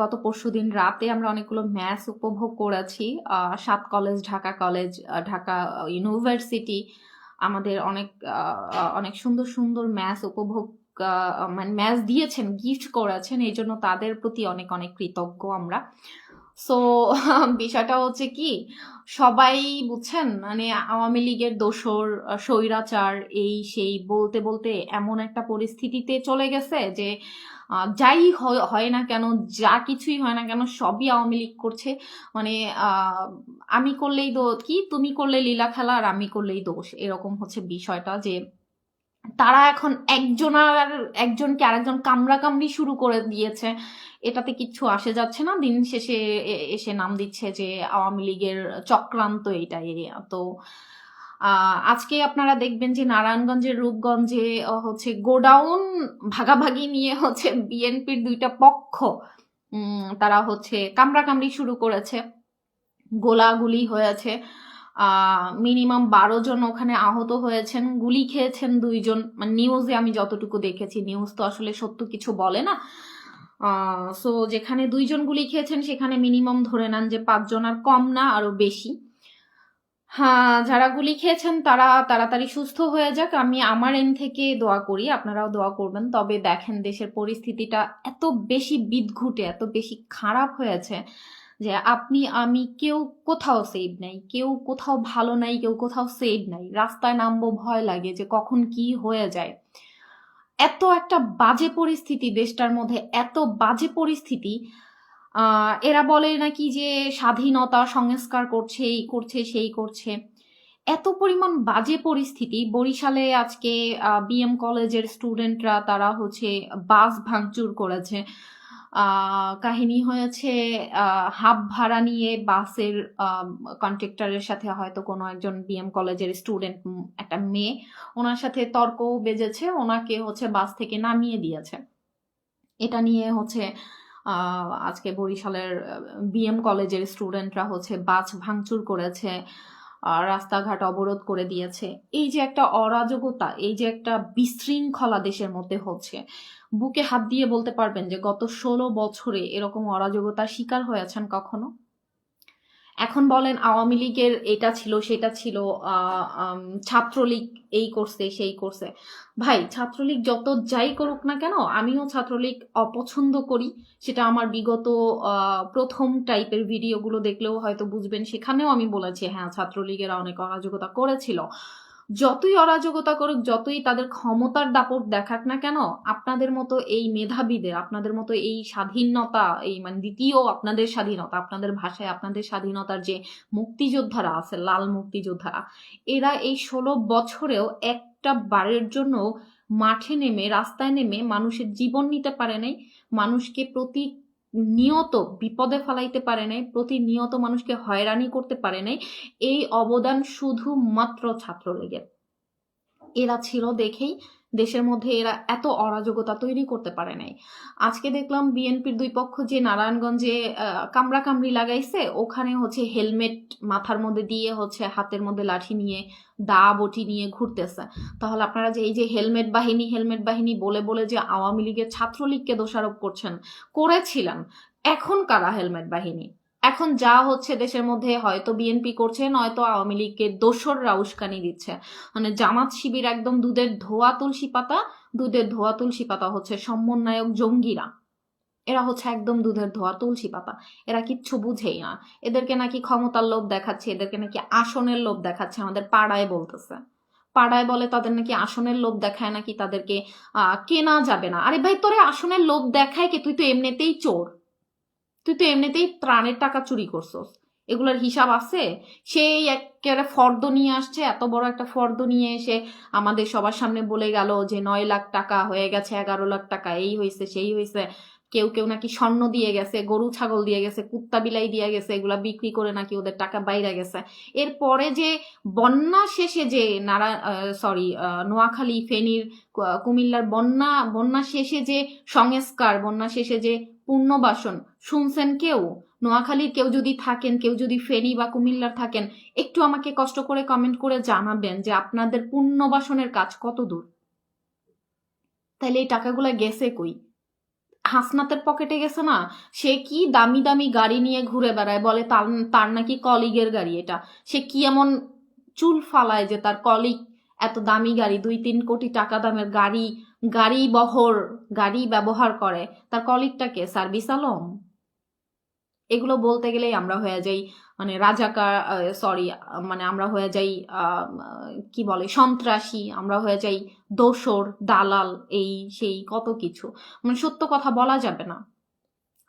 গত পরশু দিন রাতে আমরা অনেকগুলো ম্যাচ উপভোগ করেছি। সাত college, Dhaka college Dhaka university আমাদের অনেক অনেক সুন্দর সুন্দর ম্যাচ উপভোগ মানে ম্যাচ দিয়েছেন, গিফট করেছেন। এই জন্য তাদের প্রতি অনেক অনেক কৃতজ্ঞ আমরা। সো বিষয়টা হচ্ছে কি, সবাই বুঝছেন? মানে আওয়ামী লীগের দোসর স্বৈরাচার, এই সেই বলতে বলতে এমন একটা পরিস্থিতিতে চলে গেছে যে যাই হয়- না কেন, যা কিছুই হয় না কেন, সবই আওয়ামী লীগ করছে। মানে আমি করলেই দোষ কি? তুমি করলে লীলা খেলা আর আমি করলেই দোষ। এরকম হচ্ছে বিষয়টা যে তারা এখন একজন আর একজনকে আরেকজন কামড়া কামড়ি শুরু করে দিয়েছে। এটাতে কিচ্ছু আসে যাচ্ছে না। দিন শেষে এসে নাম দিচ্ছে যে আওয়ামী লীগের চক্রান্ত এটাই তো আজকে আপনারা দেখবেন যে নারায়ণগঞ্জের রূপগঞ্জে হচ্ছে গোডাউন ভাগাভাগি নিয়ে হচ্ছে বিএনপির দুইটা পক্ষ তারা হচ্ছে কামড়াকামড়ি শুরু করেছে। গোলাগুলি হয়েছে। মিনিমাম বারো জন ওখানে আহত হয়েছেন, গুলি খেয়েছেন দুইজন। মানে নিউজে আমি যতটুকু দেখেছি নিউজ তো আসলে সত্য কিছু বলে না। সো যেখানে দুইজন গুলি খেয়েছেন, সেখানে মিনিমাম ধরে নেন যে পাঁচজন আর কম না, আরও বেশি। হ্যাঁ যারা গুলি খেয়েছেন, তারা তাড়াতাড়ি সুস্থ হয়ে যাক। আমি আমার এন থেকে দোয়া করি, আপনারাও দোয়া করবেন। তবে দেখেন, দেশের পরিস্থিতিটা এত বেশি বিদঘুটে, এত বেশি খারাপ হয়েছে। যে আপনি, আমি কেউ কোথাও সেভ নাই, কেউ কোথাও ভালো নাই, কেউ কোথাও সেভ নাই। রাস্তায় নামবো ভয় লাগে যে কখন কি হয়ে যায়। এত একটা বাজে পরিস্থিতি দেশটার মধ্যে, এত বাজে পরিস্থিতি। এরা বলে নাকি যে স্বাধীনতা সংস্কার করছে, এই করছে, সেই করছে। এত পরিমাণ বাজে পরিস্থিতি। বরিশালে আজকে বিএম কলেজের স্টুডেন্টরা তারা হচ্ছে বাস ভাঙচুর করেছে। কাহিনী হয়েছে হাফ ভাড়া নিয়ে বাসের কন্ট্রাক্টরের সাথে হয়তো কোনো একজন বিএম কলেজের স্টুডেন্ট একটা মেয়ে, ওনার সাথে তর্কও বেজেছে, ওনাকে হচ্ছে বাস থেকে নামিয়ে দিয়েছে। এটা নিয়ে হচ্ছে আজকে বরিশালের বিএম কলেজের স্টুডেন্টরা হচ্ছে বাস ভাঙচুর করেছে রাস্তাঘাট অবরোধ করে দিয়েছে। এই যে একটা অরাজকতা, এই যে একটা বিশৃঙ্খলা দেশের মধ্যে হচ্ছে, বুকে হাত দিয়ে বলতে পারবেন যে গত ষোলো বছরে এরকম অরাজকতার শিকার হয়েছেন কখনো? এখন বলেন আওয়ামী লীগের এটা ছিল, সেটা ছিল ছাত্রলীগ এই করছে, সেই করছে। ভাই, ছাত্রলীগ যত যাই করুক না কেন, আমিও ছাত্রলীগ অপছন্দ করি। সেটা আমার বিগত প্রথম টাইপের ভিডিওগুলো দেখলেও হয়তো বুঝবেন। সেখানেও আমি বলেছি হ্যাঁ ছাত্রলীগেরা অনেক অরাজকতা করেছিল। যতই অরাজকতা করুক, যতই তাদের ক্ষমতার দাপট দেখাক না কেন, আপনাদের মতো এই মেধাবীদের, আপনাদের মতো এই স্বাধীনতা, এই মানে দ্বিতীয় আপনাদের স্বাধীনতা, আপনাদের ভাষায় আপনাদের স্বাধীনতার যে মুক্তিযোদ্ধারা আছে, লাল মুক্তিযোদ্ধারা, এরা এই ষোলো বছরেও একটা বারের জন্য মাঠে নেমে, রাস্তায় নেমে মানুষের জীবন নিতে পারে নাই। মানুষকে প্রতি নিয়ত বিপদে ফেলাইতে পারে নাই, প্রতিনিয়ত মানুষকে হয়রানি করতে পারে নাই, এই অবদান শুধুমাত্র ছাত্রলীগের। এরা ছিল দেখেই দেশের মধ্যে এরা এত অরাজকতা তৈরি করতে পারে নাই। আজকে দেখলাম বিএনপির দুই পক্ষ যে নারায়ণগঞ্জে কামড়া কামড়ি লাগাইছে, ওখানে হচ্ছে হেলমেট মাথার মধ্যে দিয়ে হচ্ছে হাতের মধ্যে লাঠি নিয়ে, দা বটি নিয়ে ঘুরতেছে। তাহলে আপনারা যে এই যে হেলমেট বাহিনী হেলমেট বাহিনী বলে বলে যে আওয়ামী লীগের ছাত্রলীগকে দোষারোপ করছেন, করেছিলেন। এখন কারা হেলমেট বাহিনী? এখন যা হচ্ছে দেশের মধ্যে হয়তো বিএনপি করছে, নয়তো আওয়ামী লীগের দোসররা উস্কানি দিচ্ছে। মানে জামাত শিবির একদম দুধের ধোয়া তুলসী পাতা, দুধের ধোয়া তুলসী পাতা হচ্ছে সমন্বয়ক জঙ্গিরা। এরা হচ্ছে একদম দুধের ধোয়া তুলসী পাতা। এরা কিচ্ছু বুঝেই না। এদেরকে নাকি ক্ষমতার লোভ দেখাচ্ছে, এদেরকে নাকি আসনের লোভ দেখাচ্ছে, আমাদের পাড়ায় বলতেছে। পাড়ায় বলে তাদের নাকি আসনের লোভ দেখায় নাকি তাদেরকে কেনা যাবে না। আরে ভাই, তোরে আসনের লোভ দেখায় কি? তুই তো এমনিতেই চোর। তুই তো এমনিতেই ত্রাণের টাকা চুরি করছস। এগুলোর হিসাব আছে? সেই একেবারে ফর্দ নিয়ে আসছে, এত বড় একটা ফর্দ নিয়ে এসে আমাদের সবার সামনে বলে গেল যে নয় লাখ টাকা হয়ে গেছে, এগারো লাখ টাকা, এই হয়েছে, সেই হয়েছে। কেউ কেউ নাকি স্বর্ণ দিয়ে গেছে, গরু ছাগল দিয়ে গেছে, কুত্তা বিলাই দিয়ে গেছে, এগুলা বিক্রি করে নাকি ওদের টাকা বাইরে গেছে। এরপরে যে বন্যা শেষে যে নারা সরি নোয়াখালী, ফেনীর কুমিল্লার বন্যা বন্যা শেষে যে সংস্কার, বন্যা শেষে যে পুনর্বাসন শুনছেন কেউ? নোয়াখালীর কেউ যদি থাকেন, কেউ যদি ফেনী বা কুমিল্লার থাকেন, একটু আমাকে কষ্ট করে কমেন্ট করে জানাবেন যে আপনাদের পুনর্বাসনের কাজ কত দূর। তাহলে এই টাকাগুলো গেছে কই? হাসনাতের পকেটে গেছে না? সে কি দামি দামি গাড়ি নিয়ে ঘুরে বেড়ায়? বলে তার তার নাকি কলিগের গাড়ি এটা। সে কি এমন চুল ফালায় যে তার কলিগ এত দামি গাড়ি, দুই তিন কোটি টাকা দামের গাড়ি গাড়ি বহর, গাড়ি ব্যবহার করে। তার কলিগটাকে সার্ভিস আলম? এগুলো বলতে গেলেই আমরা হয়ে যাই মানে রাজাকার সরি মানে আমরা হয়ে যাই কি বলে, সন্ত্রাসী, আমরা হয়ে যাই দোসর, দালাল, এই, সেই, কত কিছু। মানে সত্য কথা বলা যাবে না।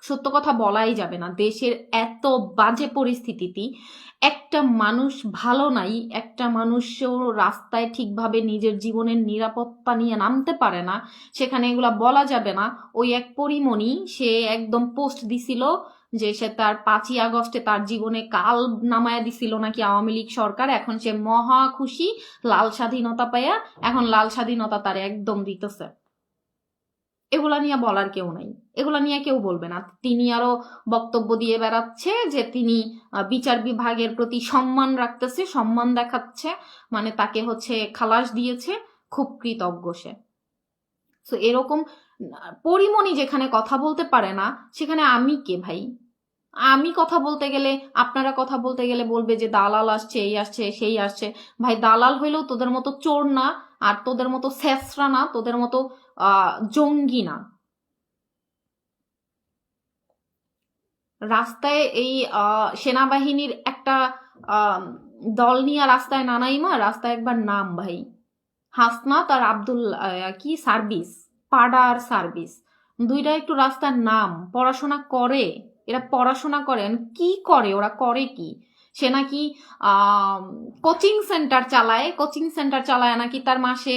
সত্য কথা বলাই যাবে না। দেশের এত বাজে পরিস্থিতিতে একটা মানুষ ভালো নাই, একটা মানুষও রাস্তায় ঠিকভাবে নিজের জীবনের নিরাপত্তা নিয়ে নামতে পারে না, সেখানে এগুলা বলা যাবে না। ওই এক পরিমণি, সে একদম পোস্ট দিছিল যে সে তার পাঁচই আগস্টে তার জীবনে কাল নামায়া দিছিল নাকি আওয়ামী লীগ সরকার, এখন সে মহা খুশি, লাল স্বাধীনতা পাইয়া এখন লাল স্বাধীনতা তার একদম দিতেছে। এগুলা নিয়ে বলার কেউ নাই। এগুলা নিয়ে কেউ বলবে না। তিনি আরও বক্তব্য দিয়ে বেড়াচ্ছে যে তিনি বিচার বিভাগের প্রতি সম্মান রাখতেছে, সম্মান দেখাচ্ছে মানে তাকে হচ্ছে খালাস দিয়েছে, খুব কৃতজ্ঞ সে। তো এরকম পরিমণি যেখানে কথা বলতে পারে না, সেখানে আমি কে ভাই? আমি কথা বলতে গেলে, আপনারা কথা বলতে গেলে বলবে যে দালাল আসছে, এই আসছে, সেই আসছে। ভাই, দালাল হইলেও তোদের মতো চোর না, আর তোদের মতো শেষরা না, তোদের মতো জঙ্গি না রাস্তায় এই সেনাবাহিনীর একটা দল নিয়ে রাস্তায় নানাইমা, রাস্তায় একবার নাম ভাই। হাসনাত আর আব্দুল কি, সার্ভিস পাডার সার্ভিস। দুইটা একটু রাস্তার নাম, পড়াশোনা করে, এরা পড়াশোনা করেন, কি করে, ওরা করে কি? সে নাকি কোচিং সেন্টার চালায়, কোচিং সেন্টার চালায় নাকি তার মাসে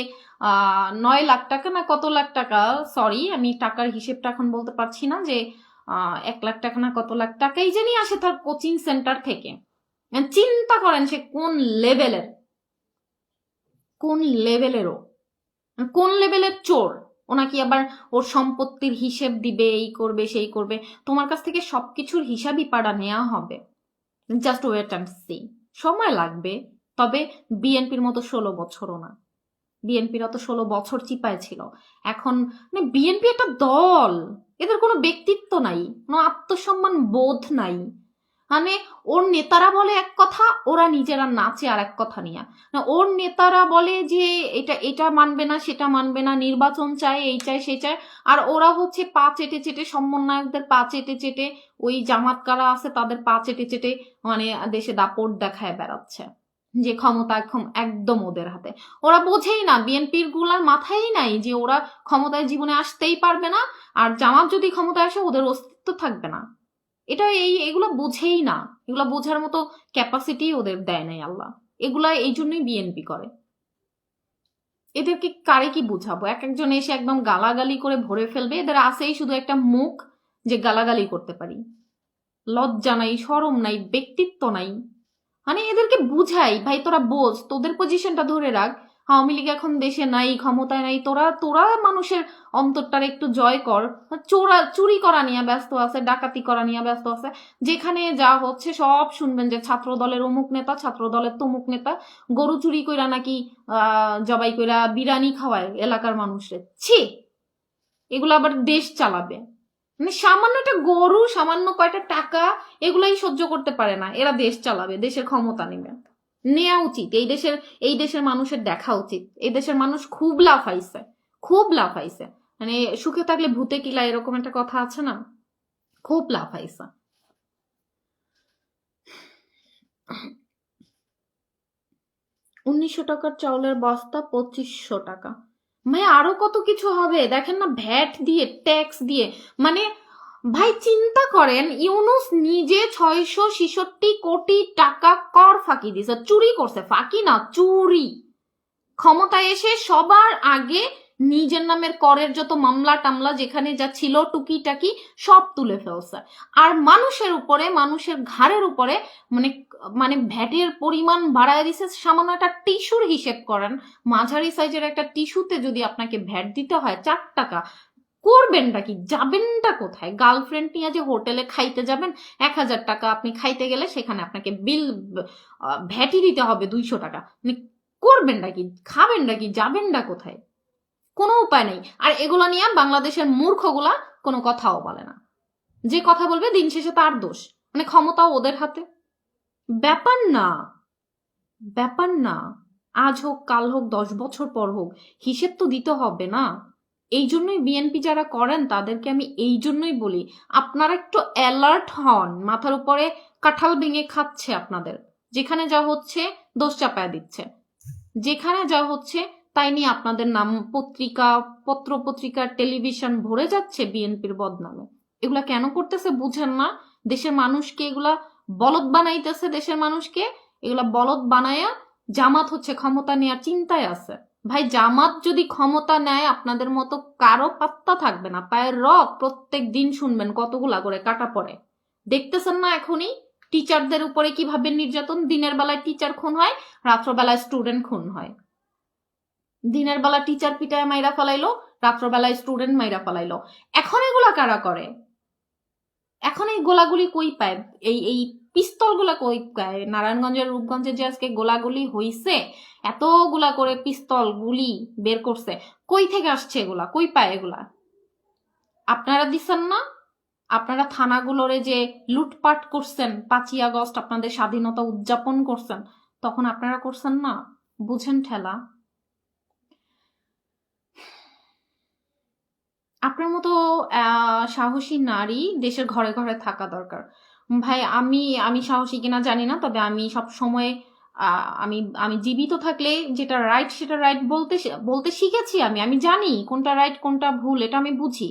নয় লাখ টাকা না কত লাখ টাকা? সরি আমি টাকার হিসেবটা এখন বলতে পারছি না যে এক লাখ টাকা না কত লাখ টাকা। এই জানি আসে তার কোচিং সেন্টার থেকে। চিন্তা করেন সে কোন লেভেলের কোন লেভেলেরও কোন লেভেলের চোর? ওনাকি আবার ওর সম্পত্তির হিসেব দিবে, এই করবে, সেই করবে? তোমার কাছ থেকে সবকিছুর হিসাবই পাড়া নেওয়া হবে। জাস্ট ওয়েট অ্যান্ড সি সময় লাগবে, তবে বিএনপির মতো ষোলো বছরও না। বিএনপির অত ষোলো বছর চিপায় ছিল এখন মানে বিএনপি একটা দল এদের কোনো ব্যক্তিত্ব নাই কোনো আত্মসম্মান বোধ নাই। মানে ওর নেতারা বলে এক কথা ওরা নিজেরা নাচে আর এক কথা নিয়ে। না, ওর নেতারা বলে যে এটা এটা মানবে না সেটা মানবে না নির্বাচন চায় এই চায় সে চায়। আর ওরা হচ্ছে পা চেটে চেটে সমন্বয়কদের পা চেটে চেটে ওই জামাত কারা আছে তাদের পা চেটে চেটে মানে দেশে দাপট দেখায় বেড়াচ্ছে। যে ক্ষমতা একদম ওদের হাতে। ওরা বোঝেই না, বিএনপিরগুলার মাথায় নাই যে ওরা ক্ষমতায় জীবনে আসতেই পারবে না, আর জামাত যদি ক্ষমতায় আসে ওদের অস্তিত্ব থাকবে না। এটা এই, এগুলো বোঝেই না। এগুলো বোঝার মতো ক্যাপাসিটি ওদের দেয় নাই আল্লাহ। এগুলা এই জন্যই বিএনপি করে। এদেরকে কারে কি বুঝাবো? এক একজন এসে একদম গালাগালি করে ভরে ফেলবে। এদের আসেই শুধু একটা মুখ যে গালাগালি করতে পারি। লজ্জা নাই সরম নাই, ব্যক্তিত্ব নাই। মানে এদেরকে বুঝাই, ভাই, তোরা বোঝ, তোদের পজিশনটা ধরে রাখ। আওয়ামী লীগ এখন দেশে নাই, ক্ষমতায় নাই, তোরা তোরা মানুষের অন্তরটার একটু জয় কর। চোরা, চুরি করা নিয়ে ব্যস্ত আছে, ডাকাতি করা নিয়ে ব্যস্ত আছে। যেখানে যা হচ্ছে সব শুনবেন যে ছাত্র দলের অমুক নেতা ছাত্র দলের তমুক নেতা। গরু চুরি কইরা নাকি জবাই কইরা বিরানি খাওয়ায় এলাকার মানুষের। ছি! এগুলো আবার দেশ চালাবে। মানে সামান্য একটা গরু, সামান্য কয়টা টাকা, এগুলাই সহ্য করতে পারে না। এরা দেশ চালাবে, দেশের ক্ষমতা নেবে। নেওয়া উচিত। এই দেশের এই দেশের মানুষের দেখা উচিত। এই দেশের মানুষ খুব লাফাইছে খুব লাফাইছে। মানে সুখে থাকলে ভূতে কিলা এরকম একটা কথা আছে না? খুব লাফাইছে। উনিশশো টাকার চাউলের বস্তা পঁচিশশো টাকা। ভাই, আরও কত কিছু হবে? দেখেন না, ভ্যাট দিয়ে ট্যাক্স দিয়ে। মানে ভাই, চিন্তা করেন, ইউনুস নিজে ছয়শো ছিষট্টি কোটি টাকা কর ফাঁকি দিয়েছে। চুরি করছে। ফাঁকি না, চুরি। ক্ষমতায় এসে সবার আগে নিজের নামের করের যত মামলা টামলা যেখানে যা ছিল টুকিটাকি সব তুলে ফেলছে আর মানুষের উপরে, মানুষের ঘাড়ের উপরে মানে মানে ভ্যাটের পরিমাণ বাড়ায় দিছে, সামান্য একটা টিস্যুর হিসেব করেন। মাঝারি সাইজের একটা টিস্যুতে যদি আপনাকে ভ্যাট দিতে হয় চার টাকা, করবেনটা কি? যাবেনটা কোথায়? গার্লফ্রেন্ড নিয়ে যে হোটেলে খাইতে যাবেন, এক হাজার টাকা আপনি খাইতে গেলে সেখানে আপনাকে বিল ভ্যাটি দিতে হবে দুইশো টাকা। মানে করবেনটা কি? খাবেনটা কি? যাবেনটা কোথায়? কোনো উপায় নেই। আর এগুলো নিয়ে বাংলাদেশের মূর্খগুলা কোনো কথাও বলে না। যে কথা বলবে দিন শেষে তার দোষ। মানে ক্ষমতাও ওদের হাতে। ব্যাপার না। ব্যাপার না। আজ হোক, কাল হোক, দশ বছর পর হোক, হিসেব তো দিতে হবে না। এই জন্যই বিএনপি যারা করেন, তাদেরকে আমি এই জন্যই বলি, আপনারা একটু অ্যালার্ট হন। মাথার উপরে কাঁঠাল ভেঙে খাচ্ছে আপনাদের। যেখানে যা হচ্ছে, দোষ চাপায় দিচ্ছে। যেখানে যা হচ্ছে তাই নিয়ে আপনাদের নাম পত্রিকা পত্র পত্রিকা টেলিভিশন ভরে যাচ্ছে বিএনপির বদনামে। এগুলা কেন করতেছে বুঝেন না? দেশের মানুষকে এগুলা বলদ বানাইতেছে দেশের মানুষকে। এগুলা বলদ বানায়া জামাত হচ্ছে ক্ষমতা নেওয়ার চিন্তায় আছে। ভাই, জামাত যদি ক্ষমতা নেয়, আপনাদের মতো কারও পাত্তা থাকবে না। পায়ের রক প্রত্যেক দিন শুনবেন কতগুলা করে কাটা পড়ে। দেখতেছেন না এখনই টিচারদের উপরে কীভাবে নির্যাতন? দিনের বেলায় টিচার খুন হয়, রাত্রবেলায় স্টুডেন্ট খুন হয়। দিনের বেলা টিচার পিটায় মাইরা ফেলাইলো রাত্রবেলায় স্টুডেন্ট মাইরা ফেলাইলো। এখন এগুলা কারা করে? এখন এই গোলাগুলি কই পায়? এই এই পিস্তলগুলা কই পায়? নারায়ণগঞ্জের রূপগঞ্জে যে আজকে গোলাগুলি হইছে, এতগুলা করে পিস্তল গুলি বের করছে, কই থেকে আসছে এগুলা? কই পায় এগুলা? আপনারা দিচ্ছেন না? আপনারা থানাগুলোরে যে লুটপাট করছেন, পাঁচই আগস্ট আপনাদের স্বাধীনতা উদযাপন করছেন, তখন আপনারা করছেন না? বুঝেন ঠেলা। আপনার মতো সাহসী নারী দেশের ঘরে ঘরে থাকা দরকার। ভাই, আমি আমি সাহসী কিনা জানি না, তবে আমি সব সময় আমি আমি জীবিত থাকলে যেটা রাইট সেটা রাইট বলতে বলতে শিখেছি আমি আমি জানি কোনটা রাইট কোনটা ভুল, এটা আমি বুঝি।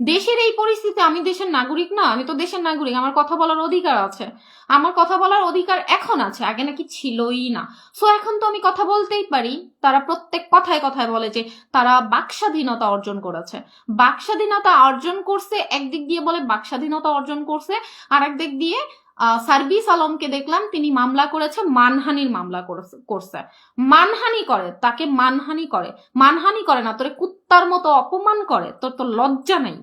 দেশের এই পরিস্থিতি আমি দেশের নাগরিক না, আমি তো দেশের নাগরিক, আমার কথা বলার অধিকার আছে। আমার কথা বলার অধিকার এখন আছে, আগে নাকি ছিলই না। সো এখন তো আমি কথা বলতেই পারি, তারা প্রত্যেক কথায় কথায় বলে যে তারা বাকস্বাধীনতা অর্জন করেছে। বাকস্বাধীনতা অর্জন করছে, একদিক দিয়ে বলে বাকস্বাধীনতা অর্জন করছে আর একদিক দিয়ে আহ, সার্ভিস আলমকে দেখলাম তিনি মামলা করেছে মানহানির মামলা করছে মানহানি করে তাকে মানহানি করে। মানহানি করে না তোরে কুত্তার মতো অপমান করে তোর তো লজ্জা নাই।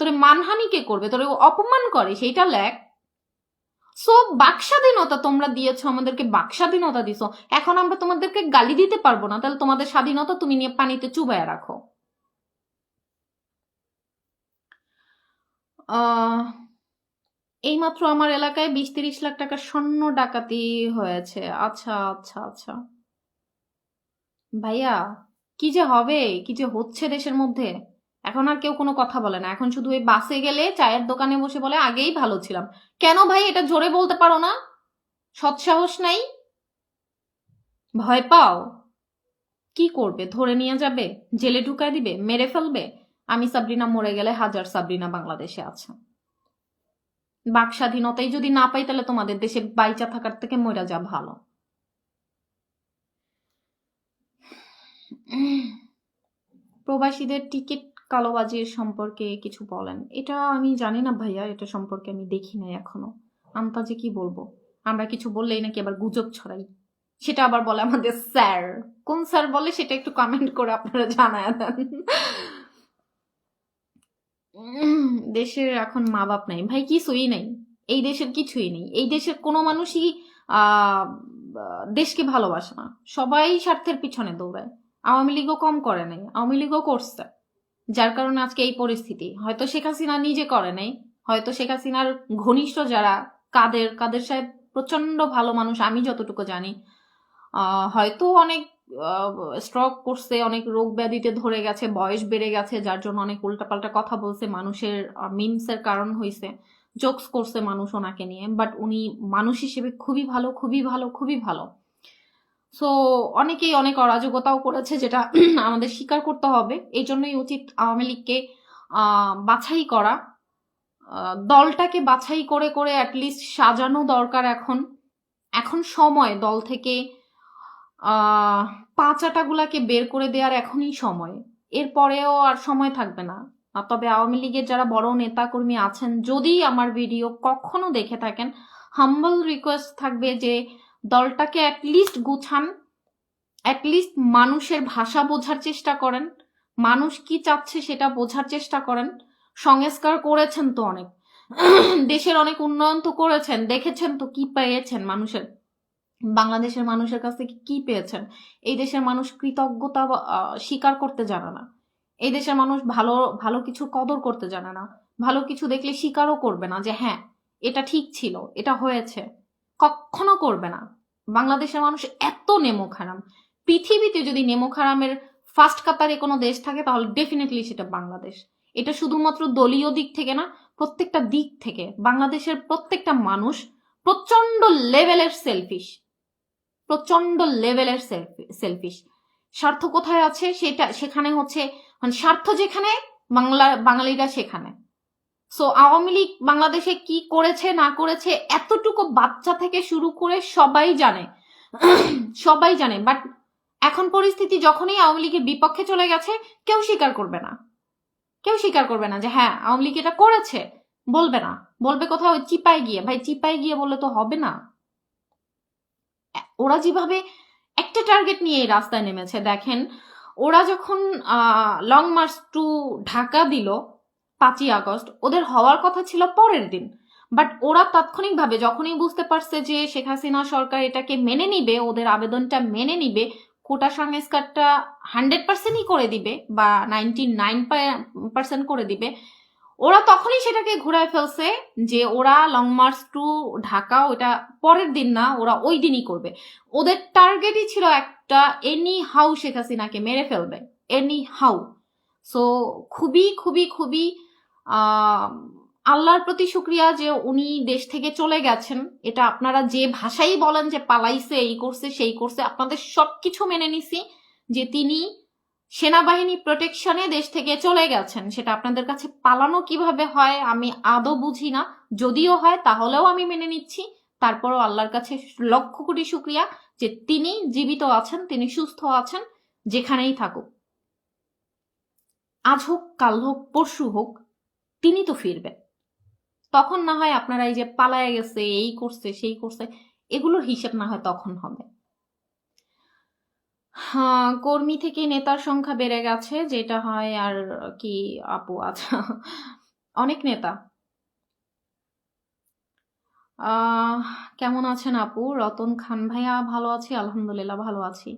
তোরে মানহানি কে করবে? তোরে অপমান করে সেইটা লেখ। সো বাকস্বাধীনতা তোমরা দিয়েছ আমাদেরকে বাকস্বাধীনতা দিছো। এখন আমরা তোমাদেরকে গালি দিতে পারব না তাহলে তোমাদের স্বাধীনতা তুমি নিয়ে পানিতে চুবায় রাখো। আহ এইমাত্র আমার এলাকায় বিশ তিরিশ লাখ টাকার স্বর্ণ ডাকাতি হয়েছে। আচ্ছা আচ্ছা আচ্ছা। ভাইয়া, কি যে হবে? কি যে হচ্ছে দেশের মধ্যে? এখন আর কেউ কোনো কথা বলে না। এখন শুধু ওই বাসে গেলে চায়ের দোকানে বসে বলে, আগেই ভালো ছিলাম। কেন ভাই? এটা জোরে বলতে পারো না? সৎসাহস নাই? ভয় পাও? কি করবে? ধরে নিয়ে যাবে? জেলে ঢুকায় দিবে? মেরে ফেলবে? আমি সাবরিনা মরে গেলে হাজার সাবরিনা বাংলাদেশে আছে। বাক স্বাধীনতাই যদি না পাই, তাহলে তোমাদের দেশে বাইচা থাকার থেকে মরা যা ভালো। প্রবাসীদের টিকিট কালোবাজির সম্পর্কে কিছু বলেন। এটা আমি জানি না ভাইয়া, এটা সম্পর্কে আমি দেখি নাই এখনও। আন্তাজে কি বলব? আমরা কিছু বললেই নাকি আবার গুজব ছড়াই। সেটা আবার বলে আমাদের স্যার। কোন স্যার বলে সেটা একটু কমেন্ট করে আপনারা জানায় দেন। দেশের এখন মা বাপ নাই। ভাই, কিছুই নেই। এই দেশের কিছুই নেই। এই দেশের কোনো মানুষই দেশকে ভালোবাসে না। সবাই স্বার্থের পিছনে দৌড়ায়। আওয়ামী লীগও কম করে নাই। আওয়ামী লীগও করছে। যার কারণে আজকে এই পরিস্থিতি। হয়তো শেখ হাসিনা নিজে করে নাই। হয়তো শেখ হাসিনার ঘনিষ্ঠ যারা, কাদের কাদের সাহেব প্রচণ্ড ভালো মানুষ, আমি যতটুকু জানি হয়তো অনেক স্ট্রোক করছে অনেক রোগ ব্যাধিতে ধরে গেছে, বয়স বেড়ে গেছে, যার জন্য অনেক উল্টাপাল্টা কথা বলছে, মানুষের মিমসের কারণ হয়েছে জোকস করছে মানুষ ওনাকে নিয়ে বাট উনি মানুষ হিসেবে খুবই ভালো খুবই ভালো খুবই ভালো। সো অনেকেই অনেক অরাজকতাও করেছে, যেটা আমাদের স্বীকার করতে হবে। এই জন্যই উচিত আওয়ামী লীগকে বাছাই করা। দলটাকে বাছাই করে করে অ্যাটলিস্ট সাজানো দরকার এখন। এখন সময় দল থেকে পাঁচাটাগুলাকে বের করে দেওয়ার এখনই সময়। এরপরেও আর সময় থাকবে না। তবে আওয়ামী লীগের যারা বড় নেতাকর্মী আছেন, যদি আমার ভিডিও কখনো দেখে থাকেন হাম্বল রিকোয়েস্ট থাকবে যে দলটাকে অ্যাটলিস্ট গুছান অ্যাটলিস্ট মানুষের ভাষা বোঝার চেষ্টা করেন, মানুষ কি চাচ্ছে সেটা বোঝার চেষ্টা করেন। সংস্কার করেছেন তো অনেক। দেশের অনেক উন্নয়ন তো করেছেন, দেখেছেন তো কি পেয়েছেন মানুষের। বাংলাদেশের মানুষের কাছ থেকে কি পেয়েছেন? এই দেশের মানুষ কৃতজ্ঞতা স্বীকার করতে জানে না। এই দেশের মানুষ ভালো ভালো কিছু কদর করতে জানে না। ভালো কিছু দেখলে স্বীকারও করবে না যে হ্যাঁ এটা ঠিক ছিল, এটা হয়েছে। কখনো করবে না। বাংলাদেশের মানুষ এত নেমো খারাম পৃথিবীতে যদি নেমো খারামের ফার্স্ট কাতারে কোনো দেশ থাকে, তাহলে ডেফিনেটলি সেটা বাংলাদেশ। এটা শুধুমাত্র দলীয় দিক থেকে না, প্রত্যেকটা দিক থেকে। বাংলাদেশের প্রত্যেকটা মানুষ প্রচণ্ড লেভেলের সেলফিশ প্রচণ্ড লেভেলের সেলফিশ স্বার্থ কোথায় আছে? সেটা, সেখানে হচ্ছে মানে স্বার্থ যেখানে, বাংলা, বাঙালিরা সেখানে। সো আওয়ামী লীগ বাংলাদেশে কি করেছে, না করেছে, এতটুকু বাচ্চা থেকে শুরু করে সবাই জানে। সবাই জানে বাট এখন পরিস্থিতি যখনই আওয়ামী লীগের বিপক্ষে চলে গেছে, কেউ স্বীকার করবে না। কেউ স্বীকার করবে না যে হ্যাঁ আওয়ামী লীগ এটা করেছে। বলবে না। বলবে কোথাও চিপায় গিয়ে। ভাই, চিপায় গিয়ে বললে তো হবে না। ওরা যেভাবে একটা টার্গেট নিয়ে রাস্তায় নেমেছে, দেখেন, ওরা যখন লং মার্চ টু ঢাকা দিল পাঁচই আগস্ট, ওদের হওয়ার কথা ছিল পরের দিন। বাট ওরা তাৎক্ষণিকভাবে যখনই বুঝতে পারছে যে শেখ হাসিনা সরকার এটাকে মেনে নিবে, ওদের আবেদনটা মেনে নিবে, কোটা সংস্কারটা হান্ড্রেড পার্সেন্টই করে দিবে বা নাইনটি নাইন পার্সেন্ট করে দিবে ওরা তখনই সেটাকে ঘুরায় ফেলছে যে ওরা লং মার্চ টু ঢাকা, ওটা পরের দিন না, ওরা ওই দিনই করবে। ওদের টার্গেটই ছিল একটা এনি হাউ শেখ হাসিনাকে মেরে ফেলবে এনি হাউ সো খুবই খুবই খুবই আল্লাহর প্রতি শুক্রিয়া যে উনি দেশ থেকে চলে গেছেন। এটা আপনারা যে ভাষাই বলেন যে পালাইছে, এই করছে, সেই করছে, আপনাদের সবকিছু মেনে নিছি যে তিনি সেনাবাহিনী প্রোটেকশনে দেশ থেকে চলে গেছেন, সেটা আপনাদের কাছে পালানো কীভাবে হয় আমি আদৌ বুঝি না। যদিও হয়, তাহলেও আমি মেনে নিচ্ছি। তারপরও আল্লাহর কাছে লক্ষ কোটি শুক্রিয়া যে তিনি জীবিত আছেন, তিনি সুস্থ আছেন, যেখানেই থাকুক। আজ হোক, কাল হোক, পরশু হোক, তিনি তো ফিরবেন। তখন না হয় আপনারা এই যে পালায় গেছে, এই করছে, সেই করছে, এগুলোর হিসেব না হয় তখন হবে। হ্যাঁ কর্মী থেকে নেতার সংখ্যা বেড়ে গেছে, যেটা হয় আর কি আপু আচ্ছা অনেক নেতা। কেমন আছেন আপু? রতন খান ভাইয়া ভালো আছি? আলহামদুলিল্লাহ ভালো আছি।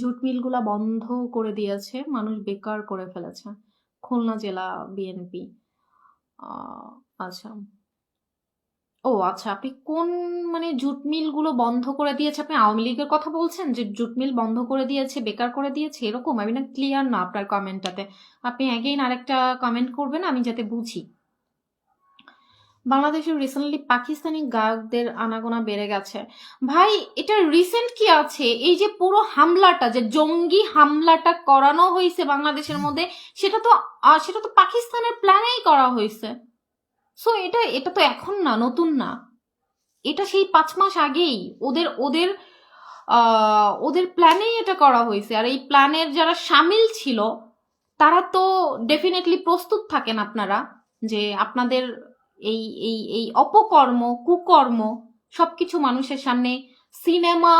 জুট মিলগুলা বন্ধ করে দিয়েছে, মানুষ বেকার করে ফেলেছে। খুলনা জেলা বিএনপি। আচ্ছা। ও আচ্ছা আপনি কোন মানে জুট মিলগুলো বন্ধ করে দিয়েছে? আপনি আওয়ামী লীগের কথা বলছেন যে জুট মিল বন্ধ করে দিয়েছে, বেকার করে দিয়েছে, এরকম? আমি না ক্লিয়ার না আপনার কমেন্টটাতে আপনি অ্যাগেইন আরেকটা কমেন্ট করবেন, আমি যাতে বুঝি। বাংলাদেশে রিসেন্টলি পাকিস্তানি গায়কদের আনাগোনা বেড়ে গেছে। ভাই, এটা রিসেন্ট কি আছে? এই যে পুরো হামলাটা, যে জঙ্গি হামলাটা করানো হয়েছে বাংলাদেশের মধ্যে, সেটা তো সেটা তো পাকিস্তানের প্ল্যানেই করা হয়েছে। সো এটা এটা তো এখন না, নতুন না। এটা সেই পাঁচ মাস আগেই ওদের ওদের ওদের প্ল্যানেই এটা করা হয়েছে। আর এই প্ল্যানের যারা সামিল ছিল, তারা তো ডেফিনেটলি প্রস্তুত থাকেন আপনারা যে আপনাদের এই এই এই অপকর্ম, কুকর্ম সবকিছু মানুষের সামনে সিনেমা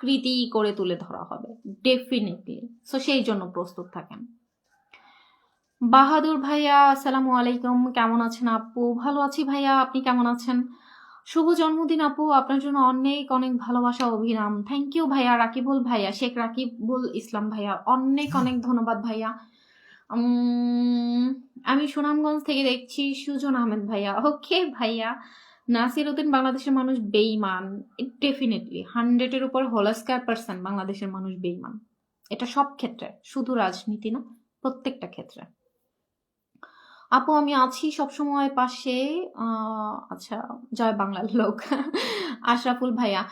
কৃতি করে তুলে ধরা হবে। ডেফিনেটলি সো সেই জন্য প্রস্তুত থাকেন। বাহাদুর ভাইয়া, আসসালামু আলাইকুম। কেমন আছেন আপু? ভালো আছি ভাইয়া, আপনি কেমন আছেন? শুভ জন্মদিন আপু, আপনার জন্য অনেক অনেক ভালোবাসা অভিরাম। থ্যাংক ইউ ভাইয়া, রাকিবুল ভাইয়া, শেখ রাকিবুল ইসলাম ভাইয়া, অনেক অনেক ধন্যবাদ ভাইয়া। আমি সুনামগঞ্জ থেকে দেখছি সুজন আহমেদ ভাইয়া। ওকে ভাইয়া নাসির উদ্দিন বাংলাদেশের মানুষ বেইমান ডেফিনেটলি হান্ড্রেডের উপর হোলাস্কার পার্সেন্ট বাংলাদেশের মানুষ বেইমান এটা সব ক্ষেত্রে, শুধু রাজনীতি না, প্রত্যেকটা ক্ষেত্রে। আপু আমি আছি সবসময় পাশে। আচ্ছা জয় বাংলার লোক আশরাফুল ভাইয়া।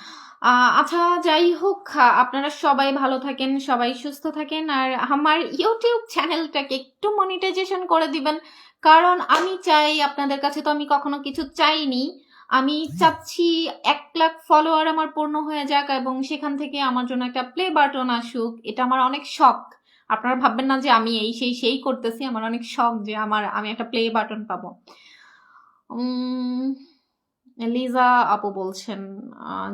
আচ্ছা যাই হোক আপনারা সবাই ভালো থাকেন সবাই সুস্থ থাকেন আর আমার ইউটিউব চ্যানেলটাকে একটু মনিটাইজেশন করে দিবেন কারণ আমি চাই আপনাদের কাছে তো আমি কখনো কিছু চাইনি। আমি চাচ্ছি এক লাখ ফলোয়ার আমার পূর্ণ হয়ে যাক এবং সেখান থেকে আমার জন্য একটা প্লে বাটন আসুক এটা আমার অনেক শখ। আপনারা ভাববেন না যে আমি এই সেই সেই করতেছি। আমার অনেক শখ যে আমার, আমি একটা প্লে বাটন পাবো। লিজা আপু বলছেন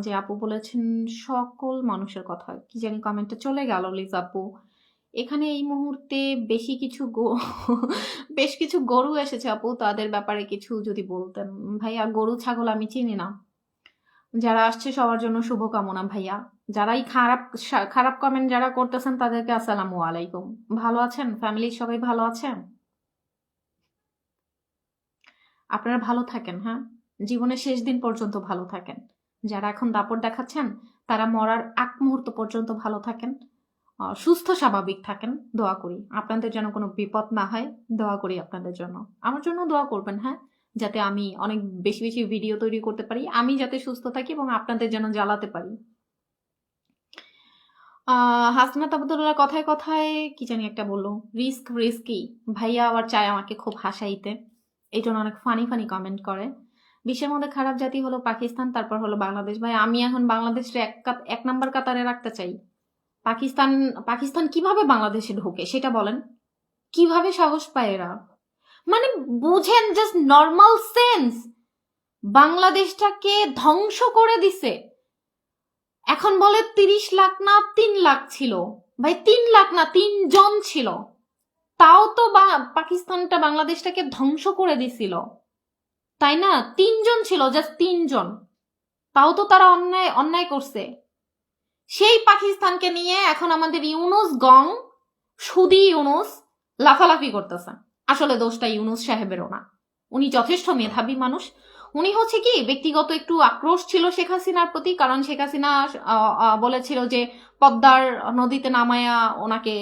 যে আপু বলেছেন, সকল মানুষের কথা। কি জানি কমেন্টে চলে গেল লিজা আপু। এখানে এই মুহূর্তে বেশি কিছু বেশ কিছু গরু এসেছে আপু। তাদের ব্যাপারে কিছু যদি বলতেন। ভাইয়া, গরু, ছাগল আমি চিনি না। যারা আসছে সবার জন্য শুভকামনা ভাইয়া। যারাই খারাপ খারাপ কমেন্ট যারা করতেছেন তাদেরকে আসসালামু আলাইকুম। ভালো আছেন? ফ্যামিলির সবাই ভালো আছেন? আপনারা ভালো থাকেন হ্যাঁ? জীবনের শেষ দিন পর্যন্ত ভালো থাকেন। যারা এখন দাপট দেখাচ্ছেন, তারা মরার এক মুহূর্ত পর্যন্ত ভালো থাকেন। সুস্থ, স্বাভাবিক থাকেন, দোয়া করি। আপনাদের যেন কোনো বিপদ না হয়, দোয়া করি আপনাদের জন্য। আমার জন্য দোয়া করবেন হ্যাঁ? যাতে আমি অনেক বেশি বেশি ভিডিও তৈরি করতে পারি। আমি যাতে সুস্থ থাকি এবং আপনাদের যেন জ্বালাতে পারি। আহ হাসনাত আবদুল্লাহ কথায় কথায় কি জানি একটা বলল রিস্ক রিস্কি ভাইয়া আবার চায় আমাকে খুব হাসাইতে। এই জন্য অনেক ফানি ফানি কমেন্ট করে। বিশ্বের মধ্যে খারাপ জাতি হলো পাকিস্তান, তারপর হলো বাংলাদেশ। ভাই, আমি এখন বাংলাদেশে এক এক নাম্বার কাতারে রাখতে চাই। পাকিস্তান পাকিস্তান কীভাবে বাংলাদেশে ঢোকে, সেটা বলেন। কীভাবে সাহস পায় এরা? মানে বুঝেন জাস্ট নর্মাল সেন্স বাংলাদেশটাকে ধ্বংস করে দিছে। এখন বলে তিরিশ লাখ না তিন লাখ ছিল। ভাই, তিন লাখ না তিনজন ছিল। তাও তো পাকিস্তানটা বাংলাদেশটাকে ধ্বংস করে দিছিল। তাই না? তিনজন ছিল জাস্ট তিনজন তাও তো তারা অন্যায় অন্যায় করছে। সেই পাকিস্তানকে নিয়ে এখন আমাদের ইউনুস গং, সুদি ইউনুস, লাফালাফি করতেছে। আসলে দোষটা ইউনুস সাহেবেরও না। উনি যথেষ্ট মেধাবী মানুষ। উনি হচ্ছে কি, ব্যক্তিগত একটু আক্রোশ ছিল শেখ হাসিনার প্রতি, কারণ শেখ হাসিনা বলেছিল যে পদ্মার নদীতে নামায়া ওনাকে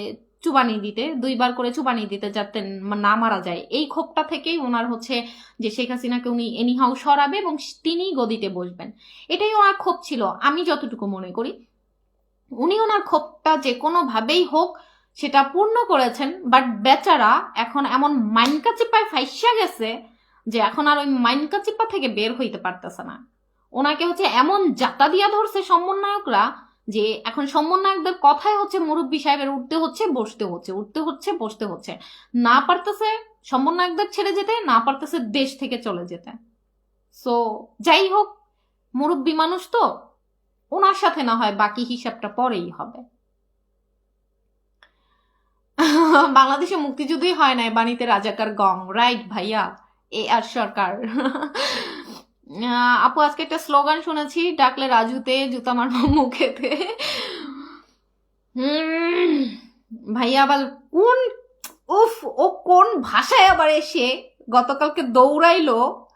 চুবানি দিতে, দুইবার করে চুবানি দিতে যাতে না মারা যায়। এই ক্ষোভটা থেকেই ওনার হচ্ছে যে শেখ হাসিনাকে উনি এনিহাউ সরাবে এবং তিনি গদিতে বসবেন। এটাই ওনার ক্ষোভ ছিল, আমি যতটুকু মনে করি। উনি ওনার ক্ষোভটা যে কোনোভাবেই হোক সেটা পূর্ণ করেছেন বাট বেচারা এখন এমন মাইনকা চিপায় ফাইসা গেছে যে এখন আর ওই মাইনকা চিপা থেকে বের হইতে পারতেছে না। ওনাকে হচ্ছে এমন জাতা দিয়া ধরছে সমন্বয়করা যে এখন সমন্বয়কদের কথাই হচ্ছে মুরব্বী সাহেবের উঠতে হচ্ছে, বসতে হচ্ছে, উঠতে হচ্ছে, বসতে হচ্ছে। না পারতেছে সমন্বয়কদের ছেড়ে যেতে, না পারতেছে দেশ থেকে চলে যেতে। সো যাই হোক, মুরব্বী মানুষ তো, ওনার সাথে না হয় বাকি হিসাবটা পরেই হবে। বাংলাদেশে মুক্তিযুদ্ধই হয় নাই বাণীতে রাজাকার গং রাইট ভাইয়া? এ আর সরকার। আপু, আজকে একটা স্লোগান শুনেছি, ডাকলে রাজুতে জুতা মারবো মুখেতে। ভাইয়া আবার কোন, উফ, ও কোন ভাষায় আবার এসে গতকালকে দৌড়াইলো?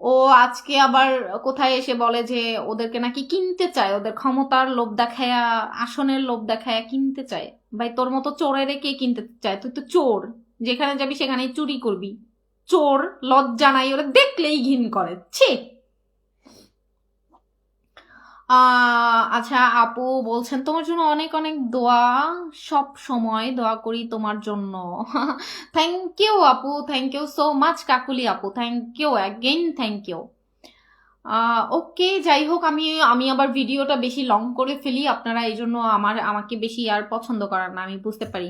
ও আজকে আবার কোথায় এসে বলে যে ওদেরকে নাকি কিনতে চায়, ওদের ক্ষমতার লোভ দেখায়া, আসনের লোভ দেখায়া কিনতে চায়। ভাই, তোর মতো চোরের কে কিনতে চায়? তুই তো চোর। যেখানে যাবি সেখানেই চুরি করবি। চোর লজ্জা নাই, ওরা দেখলেই ঘিন করে। ছি! আচ্ছা আপু বলছেন, তোমার জন্য অনেক অনেক দোয়া, সব সময় দোয়া করি তোমার জন্য। থ্যাংক ইউ আপু thank you so much Kakuli আপু thank you again thank you okay যাই হোক, আমি আমি আবার ভিডিওটা বেশি লং করে ফেলি, আপনারা এই জন্য আমার, আমাকে বেশি আর পছন্দ করার না, আমি বুঝতে পারি।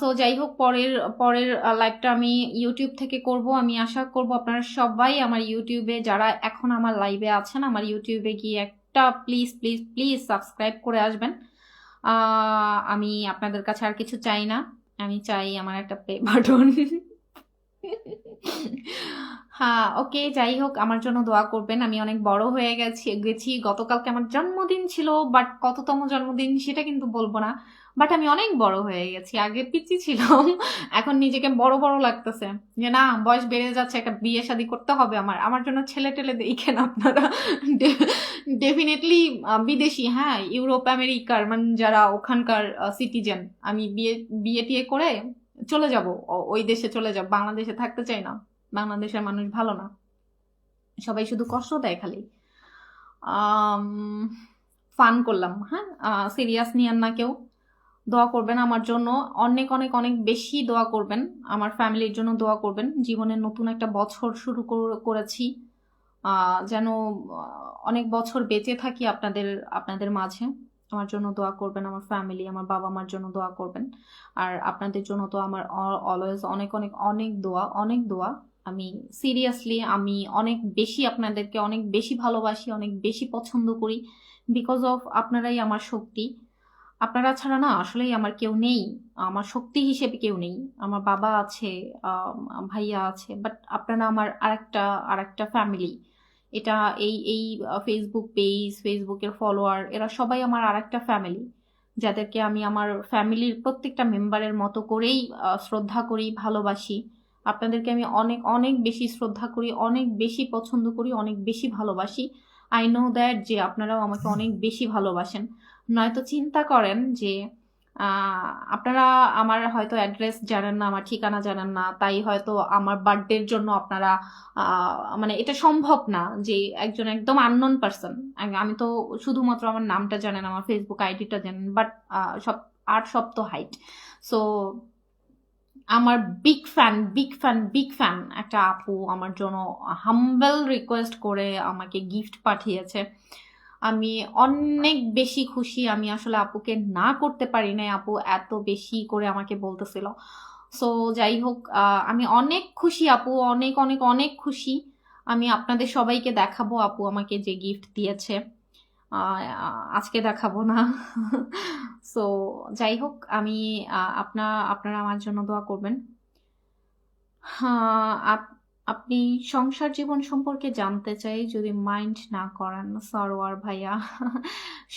সো যাই হোক, পরের পরের লাইভটা আমি ইউটিউব থেকে করব। আমি আশা করব আপনারা সবাই আমার ইউটিউবে যারা এখন আমার লাইভে আছেন, আমার ইউটিউবে গিয়ে একটা প্লিজ প্লিজ প্লিজ সাবস্ক্রাইব করে আসবেন। আমি আপনাদের কাছে আর কিছু চাই না। আমি চাই আমার একটা প্লে বাটন হ্যাঁ ওকে, যাই হোক, আমার জন্য দোয়া করবেন। আমি অনেক বড় হয়ে গেছি গেছি। গতকালকে আমার জন্মদিন ছিল, বাট কততম জন্মদিন সেটা কিন্তু বলব না। বাট আমি অনেক বড় হয়ে গেছি, আগে পিচি ছিলাম, এখন নিজেকে বড় বড় লাগতেছে। যে না, বয়স বেড়ে যাচ্ছে, একটা বিয়ে শাদী করতে হবে আমার। আমার জন্য ছেলে টেলে দেখেন আপনারা। ডেফিনেটলি বিদেশি হ্যাঁ ইউরোপ, আমেরিকার মানে যারা ওখানকার সিটিজেন। আমি বিয়ে বিয়ে টিয়ে করে চলে যাব। ওই দেশে চলে যাব। বাংলাদেশে থাকতে চাই না। বাংলাদেশের মানুষ ভালো না। সবাই শুধু কষ্ট দেয় খালি। ফান করলাম। হ্যাঁ সিরিয়াস নিয়েন না কেউ। দোয়া করবেন আমার জন্য। অনেক অনেক অনেক বেশি দোয়া করবেন। আমার ফ্যামিলির জন্য দোয়া করবেন। জীবনের নতুন একটা বছর শুরু করেছি। যেন অনেক বছর বেঁচে থাকি আপনাদের আপনাদের মাঝে। আমার জন্য দোয়া করবেন, আমার ফ্যামিলি আমার বাবা মার জন্য দোয়া করবেন। আর আপনাদের জন্য তো আমার অলওয়েজ অনেক অনেক অনেক দোয়া অনেক দোয়া। আমি সিরিয়াসলি আমি অনেক বেশি আপনাদেরকে অনেক বেশি ভালোবাসি, অনেক বেশি পছন্দ করি বিকজ অফ আপনারাই আমার শক্তি। আপনারা ছাড়া না আসলেই আমার কেউ নেই, আমার শক্তি হিসেবে কেউ নেই। আমার বাবা আছে ভাইয়া আছে বাট আপনারা আমার আরেকটা আরেকটা ফ্যামিলি এটা এই এই ফেসবুক পেজ ফেসবুকের ফলোয়ার এরা সবাই আমার আর একটা ফ্যামিলি যাদেরকে আমি আমার ফ্যামিলির প্রত্যেকটা মেম্বারের মতো করেই শ্রদ্ধা করি, ভালোবাসি। আপনাদেরকে আমি অনেক অনেক বেশি শ্রদ্ধা করি, অনেক বেশি পছন্দ করি, অনেক বেশি ভালোবাসি। আই নো দ্যাট যে আপনারাও আমাকে অনেক বেশি ভালোবাসেন। নয়তো চিন্তা করেন যে আপনারা আমার হয়তো অ্যাড্রেস জানেন না, আমার ঠিকানা জানেন না, তাই হয়তো আমার বার্থডের জন্য আপনারা মানে এটা সম্ভব না যে একজন একদম আননোন পার্সন আমি তো শুধুমাত্র আমার নামটা জানেন, আমার ফেসবুক আইডিটা জানেন বাট সব, আট সপ্ত হাইট সো আমার big fan big fan big fan একটা আপু আমার জন্য হাম্বেল রিকোয়েস্ট করে আমাকে গিফট পাঠিয়েছে। আমি অনেক বেশি খুশি, আমি আসলে আপুকে না করতে পারি নাই আপু, এত বেশি করে আমাকে বলতেছিল। সো যাই হোক আমি অনেক খুশি আপু, অনেক অনেক অনেক খুশি। আমি আপনাদের সবাইকে দেখাবো আপু আমাকে যে গিফট দিয়েছে। আজকে দেখাবো না। সো যাই হোক, আমি আপনা, আপনারা আমার জন্য দোয়া করবেন। হ্যাঁ আপনি সংসার জীবন সম্পর্কে জানতে চাই যদি মাইন্ড না করেন সরোয়ার ভাইয়া।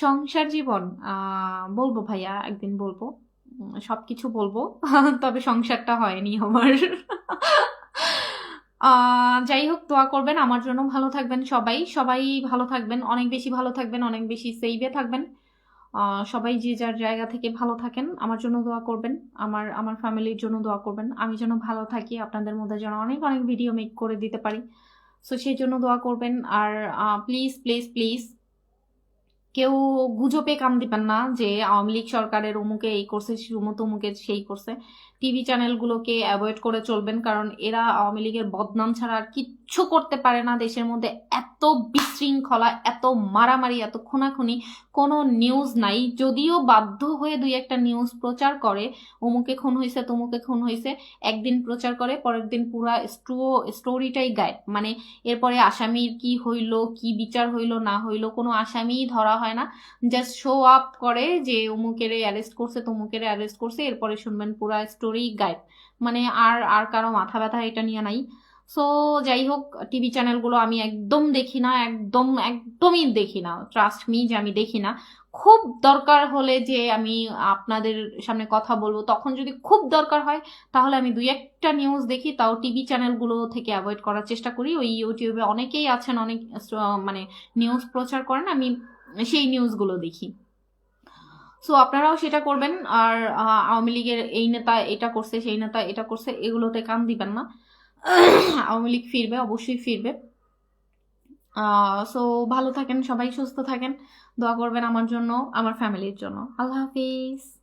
সংসার জীবন বলব ভাইয়া একদিন বলব উম, সবকিছু বলব তবে সংসারটা হয়নি আমার। যাই হোক দোয়া করবেন আমার জন্য ভালো থাকবেন সবাই। সবাই ভালো থাকবেন অনেক বেশি ভালো থাকবেন অনেক বেশি সেভে থাকবেন। সবাই যে যার জায়গা থেকে ভালো থাকেন, আমার জন্য দোয়া করবেন। আমার আমার ফ্যামিলির জন্য দোয়া করবেন। আমি যেন ভালো থাকি, আপনাদের মধ্যে যেন অনেক অনেক ভিডিও মেক করে দিতে পারি। সো সেই জন্য দোয়া করবেন। আর প্লিজ প্লিজ প্লিজ কেউ গুজবে কাম দিবেন না যে আওয়ামী লীগ সরকারের অমুকে এই করছে সুমত অমুকে সেই করছে। টিভি চ্যানেলগুলোকে অ্যাভয়েড করে চলবেন, কারণ এরা আওয়ামী লীগের বদনাম ছাড়া আর কিচ্ছু করতে পারে না দেশের মধ্যে। এত বিশৃঙ্খলা, এত মারামারি, এত খুনাখুনি কোনো নিউজ নাই। যদিও বাধ্য হয়ে দুই একটা নিউজ প্রচার করে, অমুকে খুন হয়েছে তমুকে খুন হয়েছে একদিন প্রচার করে, পরের দিন পুরা স্টোরিটাই গায়েব। মানে এরপরে আসামির কি হইল, কি বিচার হইল, না হইল, কোনো আসামিই ধরা হয় না। জাস্ট শো আপ করে যে, অমুকের অ্যারেস্ট করছে, তমুকের অ্যারেস্ট করছে এরপরে শুনবেন পুরা স্টোরি গায়েব। মানে আর আর কারও মাথা ব্যথা এটা নিয়ে নাই। সো যাই হোক টিভি চ্যানেলগুলো আমি একদম দেখি না, একদম, একদমই দেখি না। ট্রাস্ট মি যে আমি দেখি না। খুব দরকার হলে যে আমি আপনাদের সামনে কথা বলব, তখন যদি খুব দরকার হয়, তাহলে আমি দুই একটা নিউজ দেখি, তাও টিভি চ্যানেলগুলো থেকে অ্যাভয়েড করার চেষ্টা করি। ওই ইউটিউবে অনেকেই আছেন, অনেক মানে নিউজ প্রচার করেন, আমি সেই নিউজগুলো দেখি। সো আপনারাও সেটা করবেন। আর আওয়ামী লীগের এই নেতা এটা করছে, সেই নেতা এটা করছে, এগুলোতে কান দিবেন না। আওয়ামী লীগ ফিরবে, অবশ্যই ফিরবে। সো ভালো থাকেন, সবাই সুস্থ থাকেন। দোয়া করবেন আমার জন্য, আমার ফ্যামিলির জন্য। আল্লাহ হাফিজ।